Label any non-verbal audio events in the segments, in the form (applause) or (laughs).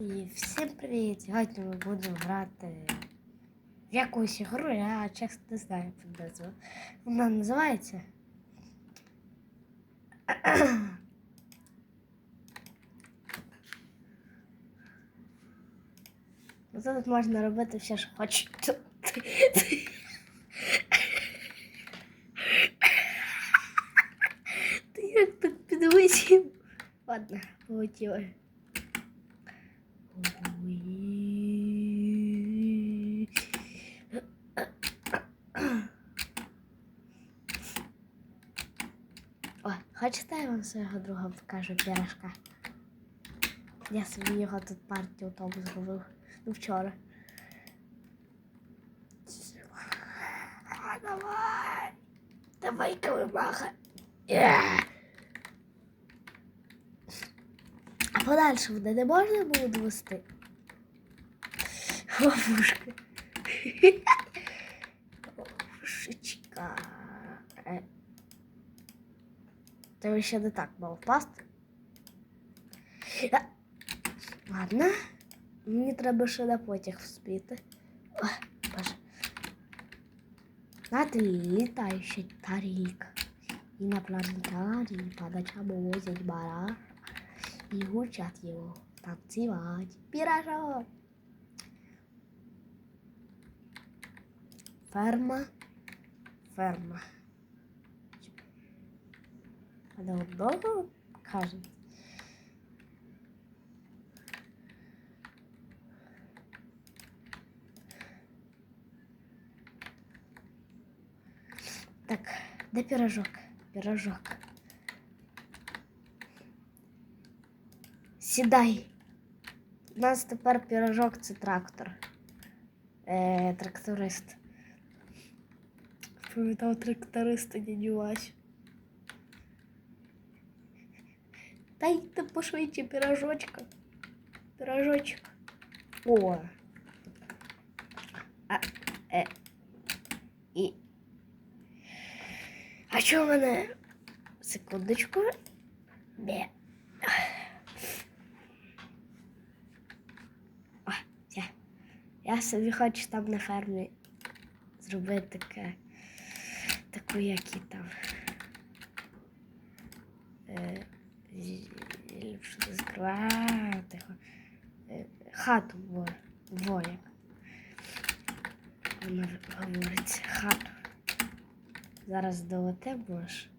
І всім привіт! Сьогодні ми будемо грати в якусь ігру, я чесно не знаю, як вона Вона називається. Ну, Тут можна робити все, що хочеш. Ти як так підвисів? Ладно, полетіли. Ой. О, я вам свого друга покажу пірашка? Я собі його тут партію тому зробив. Ну вчора. Давай! Давай, кавимаха! Yeah. А подальше буде не можна було довести? Ловушка. Ловушечка. (laughs) Е. Тебе ще не так мав впасти. Ладно. Мені треба ще на потяг вспіти. Ой, боже. Знаєте, літаюча тарілка. Инопланетарий по ночам увозят бара и учат его танцевать. Пирожок. Ферма. Ферма. Она много кажется. Так, де пирожок? Пирожок. Сідай. У нас тепер пирожок це трактор. Е, тракторист. Пам'ятав тракториста дядю Дайте пошвидше пирожочка. Пирожочок. О. А, е. І. А що в мене? Секундочку. Де? О, все. Я собі хочу там на фермі зробити таке. Таку, як і там. Е, з- що це закривати. Е, хату во, во як. Вона говориться хату. Зараз долете будеш.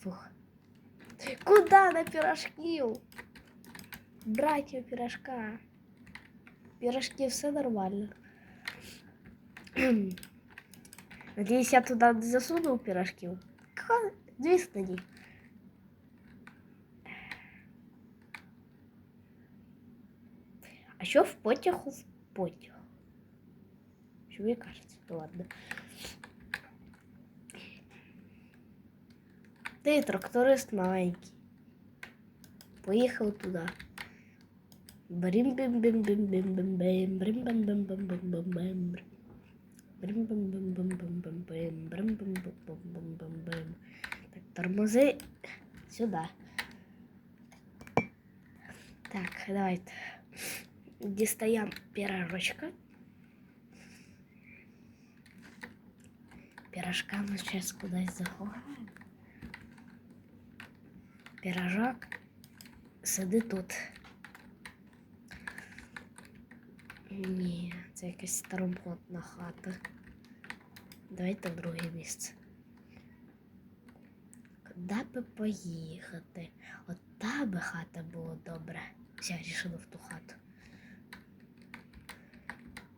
Фух. Куда на пирожків? Братья пирожка. Пирожки все нормально. Надіюсь, я туди не засунув пирожків. Ха, Звісно, ні. А що в потягу в потяг? Що ви кажете? Ну ладно. Ти тракторист маленький. Поїхав туди. брим бим Так, тормози сюди. Так, давайте. Дістаємо пирожочка. Пирожка ми зараз кудись заховаємо. Пирожок сиди тут. Ні, це якась старомодна хата. Давайте друге місце. Куди би поїхати? От та би хата була добре. Все, рішила в ту хату.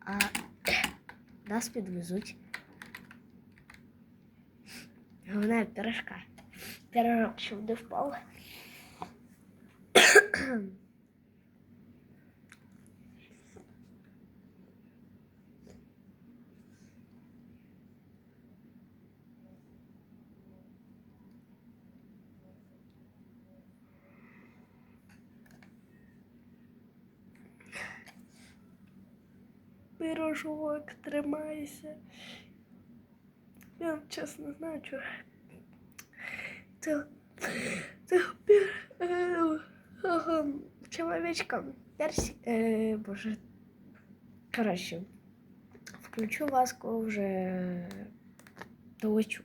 А (coughs) нас підвезуть. Головне пирожка. Пирожок, щоб не впав. (coughs) Пирожок, тримайся. Я чесно знаю, що. Це, це чоловічка. Персі, е, боже. Коротше, включу коли вже долечу.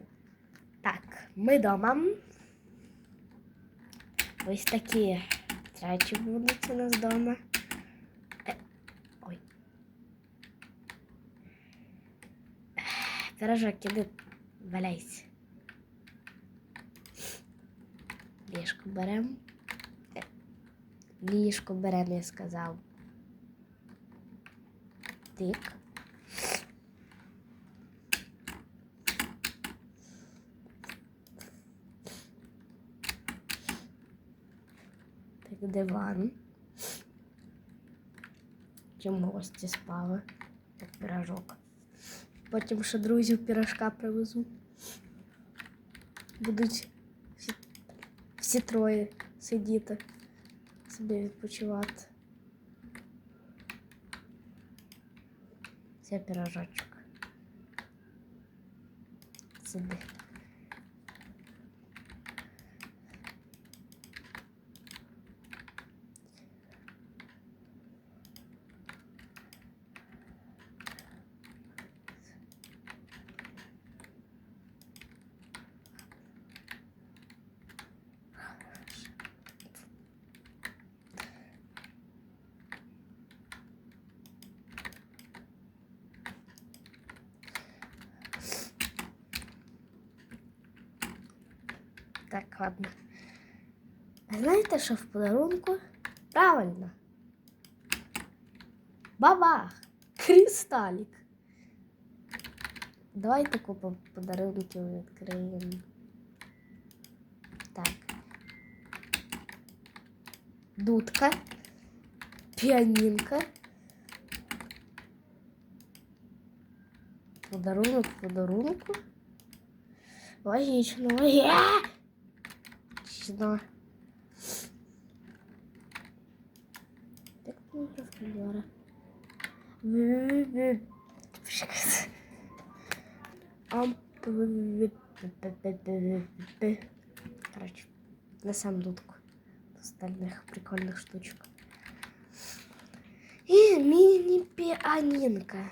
Так, ми дома. Ось такі речі будуть у нас вдома. Е, ой. Пирожок, іди, валяйся. Ліжко беремо. Ліжко беремо, я сказав. Тик. Так, диван. Чим гості спали, як пирожок. Потім ще друзів пірожка привезу. Будуть всі, всі троє сидіти, собі відпочивати. Це пірожочок. Сиди. Так, ладно. Знаєте, що в подарунку? Правильно. Бабах! Кристалік. Давайте купимо подарунків відкриємо. Так. Дудка. Піанінка. Подарунок подарунку. Логічно, логічно. сюда. Так, ну, просто двора. Короче, на сам дудку остальных прикольных штучек. И мини-пианинка.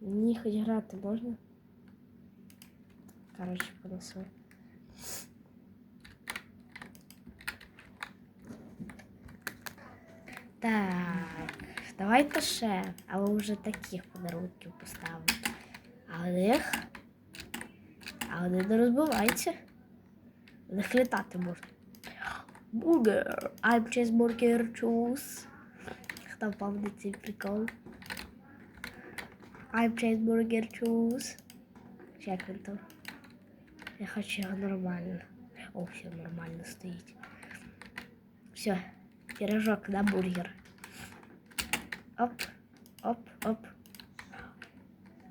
Не них играть можно? Короче, понесло. Так, давайте ще, але вже таких подарунків поставимо. А них. А вони не розбиваються. У них літати можна. Бургер. I'm cheeseburger choose. Хто пам'ятає цей прикол? I'm cheeseburger choose. Як він там? Я хочу його нормально. О, все нормально стоїть. Все, пирожок на бургер. Оп, оп, оп.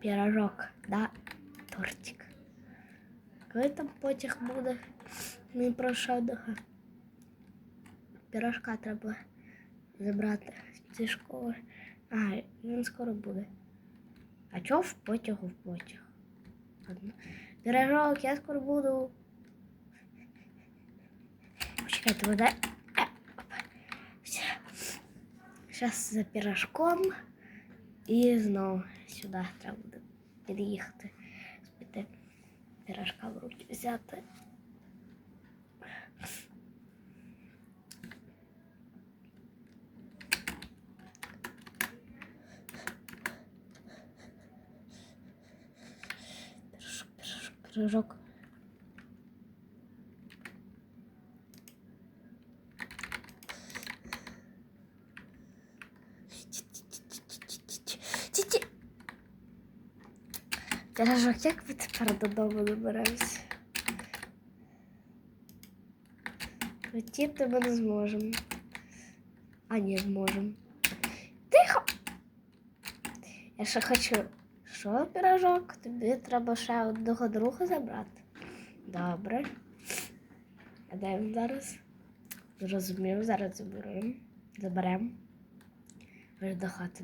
Пирожок на тортик. Коли там потяг буде? Не пройшов до пирожка треба забрати зі школи. А, він скоро буде. А чого в потягу в потяг? Пирожок, я скоро буду. Почекайте, вода. Зараз за пирожком і знову сюди треба буде під'їхати. Спити пирожка в руки взяти. Пирожок, пирожок, пирожок. Пирожок, як ми тепер додому доберемося? Летіти ми не зможемо. А ні, зможемо. Тихо! Я ще хочу. Що, пирожок? Тобі треба ще одного друга забрати. Добре. А де він зараз? Зрозумів, зараз заберемо. Заберемо. Аж до хати.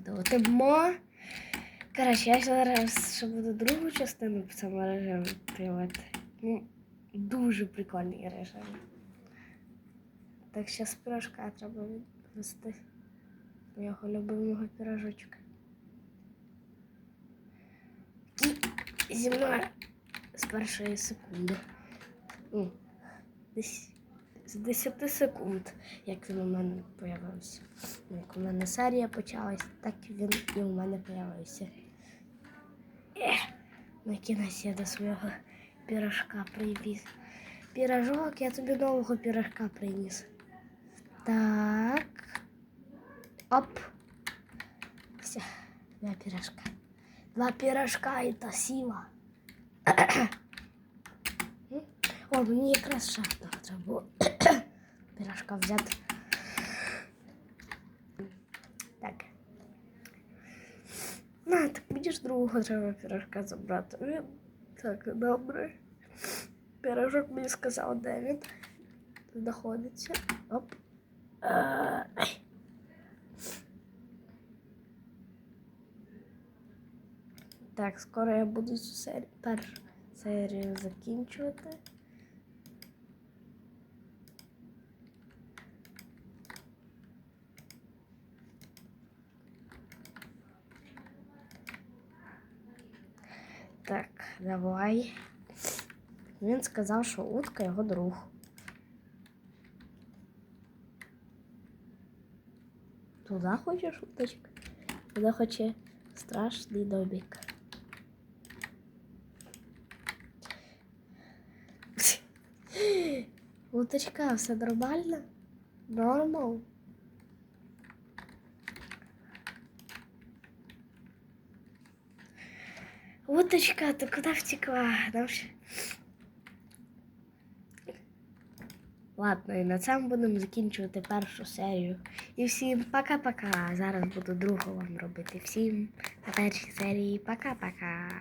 Коротше, я зараз ще буду другу частину по цьому режиму тримати. Ну, дуже прикольний режим. Так ще з пірожка треба відвести його любимого пірожочка. І зі мною з першої секунди. Ну, десь з 10 секунд, як він у мене появився. Ну, Як у мене серія почалась, так він і у мене появився. Ех, на я до свого пірожка привіз. Пірожок, я тобі нового пірожка приніс. Так. Оп. Все, два пірожка. Два пірожка і та сіла. О, мені якраз одного треба було пірожка взяти. Так. На, так будеш другого треба пірожка забрати. Він так, добре. Пірожок мені сказав, де він знаходиться. Оп. Так, скоро я буду цю серію, першу серію закінчувати. Так, давай. Він сказав, що утка його друг. Туди хочеш уточка? Туди хоче страшний домик. (laughs) Уточка, все нормально? Нормал? Уточка, ты куда втекла? Нам Ладно, і на цьому будемо закінчувати першу серію. І всім пока-пока. Зараз буду другу вам робити. Всім на першій серії пока-пока.